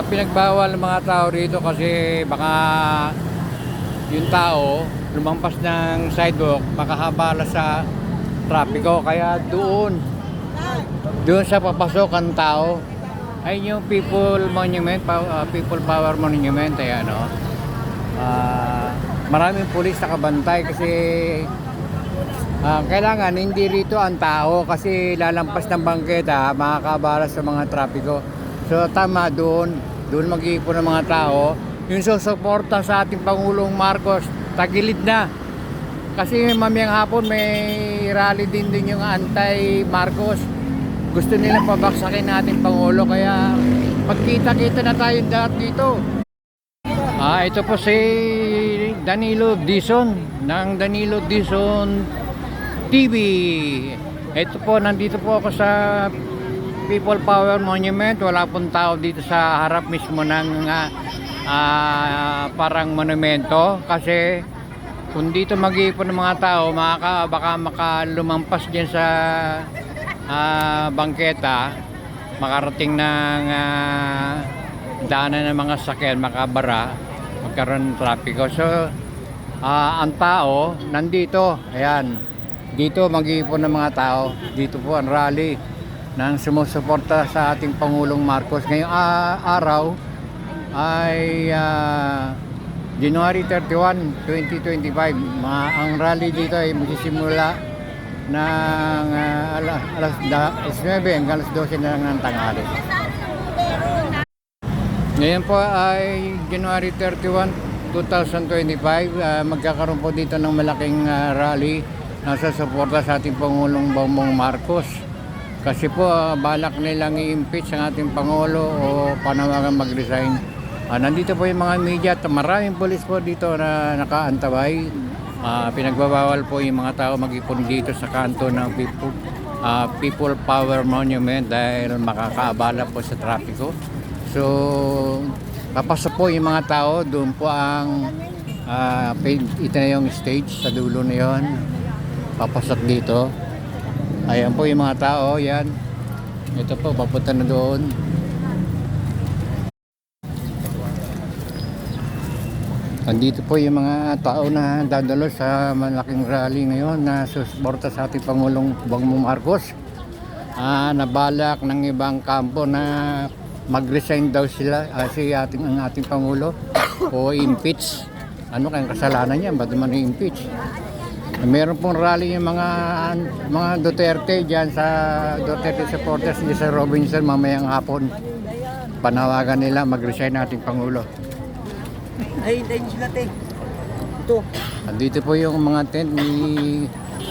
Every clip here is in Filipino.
pinagbawal ng mga tao rito kasi baka yung tao lumampas ng sidewalk makahabala sa trapiko. Kaya doon doon sa papasok ang tao. Ay yung people monument ah, people power monument ay ano ah, maraming pulis nakabantay kasi ah, kailangan hindi rito ang tao kasi lalampas ng bangketa makakabala sa mga trapiko so tama doon doon mag-iipon ng mga tao yung susuporta sa ating Pangulong Marcos tagilid na kasi mamayang hapon may rally din din yung anti-Marcos. Gusto nilang pabaksakin natin Pangulo kaya magkita-kita na tayo lahat dito. Ah, ito po si Danilo Dizon ng Danilo Dizon TV. Ito po, nandito po ako sa People Power Monument. Wala pong tao dito sa harap mismo ng ah, ah, parang monumento kasi kung dito mag-iipon ng mga tao, makaka, baka makalumampas dyan sa ah, bangketa, makarating ng ah, daanan ng mga sakyan, makabara, magkaroon ng trapiko. So, ah, ang tao, nandito, ayan, dito mag-iipon ng mga tao, dito po ang rally ng sumusuporta sa ating Pangulong Marcos. Ngayong ah, araw ay ah, January 31, 2025. Ma ang rally dito ay magsisimula ng ah, ala, alas, da, alas 9 hanggang alas 12 na lang ng tanghali. Ngayon po ay January 31, 2025. Ah, magkakaroon po dito ng malaking ah, rally na susuporta sa ating Pangulong Bongbong Marcos. Kasi po ah, balak nilang i-impeach ang ating Pangulo o panawagan mag-resign. Ah, nandito po yung mga media at maraming polis po dito na nakaantabay. Ah, pinagbabawal po yung mga tao mag-ipon dito sa kanto ng People, ah, People Power Monument dahil makakaabala po sa trapiko. So, papasok po yung mga tao, doon po ang paid- ito na yung stage sa dulo na yon. Papasok dito. Ayan po yung mga tao, yan. Ito po, papunta na doon. Andito po yung mga tao na dadalo sa malaking rally ngayon na susuporta sa ating Pangulong Bongbong Marcos. Ah, nabalak ng ibang kampo na mag-resign daw sila ah, si ating ang ating pangulo o impeach. Ano kayang kasalanan niya? Ba't naman i-impeach? Meron pong rally yung mga mga Duterte diyan sa Duterte supporters diyan sa Robinson mamayang hapon. Panawagan nila mag-resign ating pangulo. Ay, hintayin sila, te. Ito. Andito po yung mga tent ni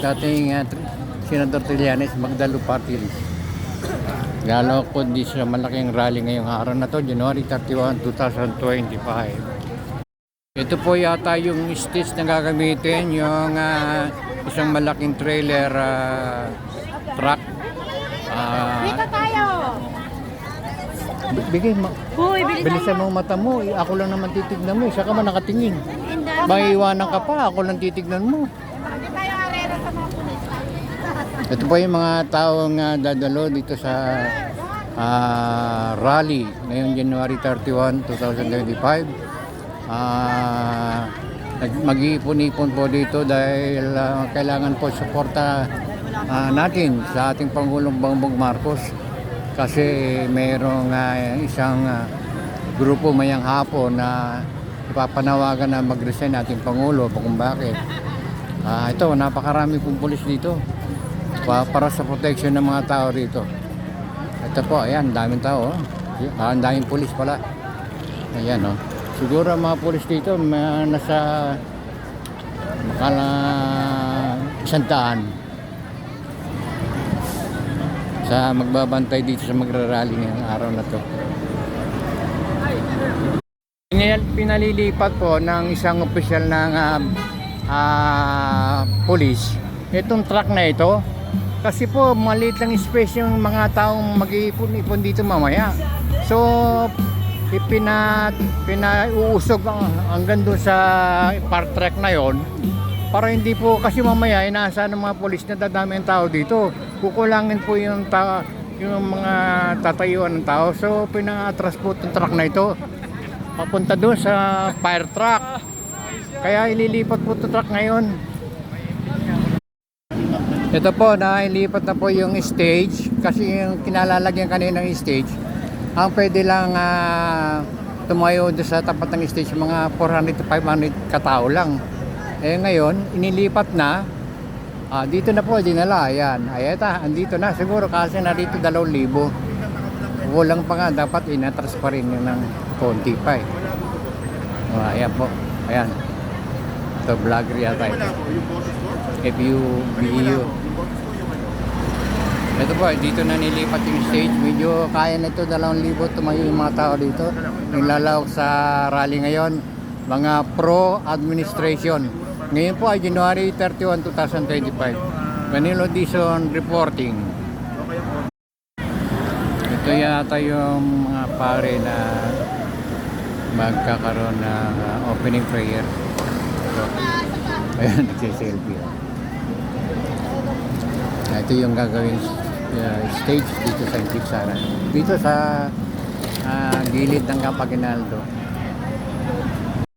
dating uh, Senador Trillanes Magdalo Party List. Po di sa malaking rally ngayong araw na to, January 31, 2025. Ito po yata yung stage na gagamitin, yung ah, isang malaking trailer ah, truck. Ah, Dito tayo! bigay mo. Hoy, bili Bilisan mo ang mata mo. Eh, Ako lang naman titignan mo. Saka man nakatingin. Inda. Maiiwanan ka pa. Ako lang titignan mo. Hindi tayo arero sa mga pulis. Ito po yung mga taong uh, dadalo dito sa ah, rally ngayong January 31, 2025. Nag- mag-iipon-ipon po dito dahil ah, kailangan po suporta ah, natin sa ating Pangulong Bongbong Marcos kasi mayroong ah, isang ah, grupo mayang hapon na ipapanawagan na mag-resign ating Pangulo kung bakit. Ah, ito, napakarami pong pulis dito pa, para sa protection ng mga tao rito. Ito po, ayan, daming tao. oh. Ah, daming pulis pala. Ayan, oh. Siguro mga pulis dito, may nasa makala isang daan. Sa magbabantay dito sa magrarally ngayong araw na to. Pinal- Pinalilipat po ng isang opisyal ng ah, ah, police itong truck na ito kasi po maliit lang space yung mga taong mag-iipon-ipon dito mamaya. So ipina pinauusog ang hanggang doon sa park track na yon para hindi po kasi mamaya inaasahan ng mga polis na dadami ang tao dito kukulangin po yung ta yung mga tatayuan ng tao. So, pinatras po itong truck na ito. Papunta doon sa fire truck. Kaya ililipat po itong truck ngayon. Ito po, nailipat na po yung stage. Kasi yung kinalalagyan kanina ng stage, ang pwede lang ah, tumayo doon sa tapat ng stage, mga 400 to 500 katao lang. Eh ngayon, inilipat na. Ah, dito na po, dinala. Ayan. Ay, eto, andito na. Siguro kasi na dito 2,000. Kulang pa nga. Dapat inatras pa rin yun ng konti pa eh. Oh, ayan po. Ayan. Ito, vlogger yata ito. FUBU. Ito po, dito na nilipat yung stage. Medyo kaya na ito, 2,000 tumayo yung mga tao dito. Yung lalawak sa rally ngayon, mga pro-administration. Ngayon po ay January 31, 2025. Manilo Dizon reporting. Ito yata yung mga pare na magkakaroon ng uh, opening prayer. Ito. Ayan, nagsiselfie. Ito yung gagawin uh, stage dito sa Intik Sara. Dito sa ah, gilid ng Kapaginaldo.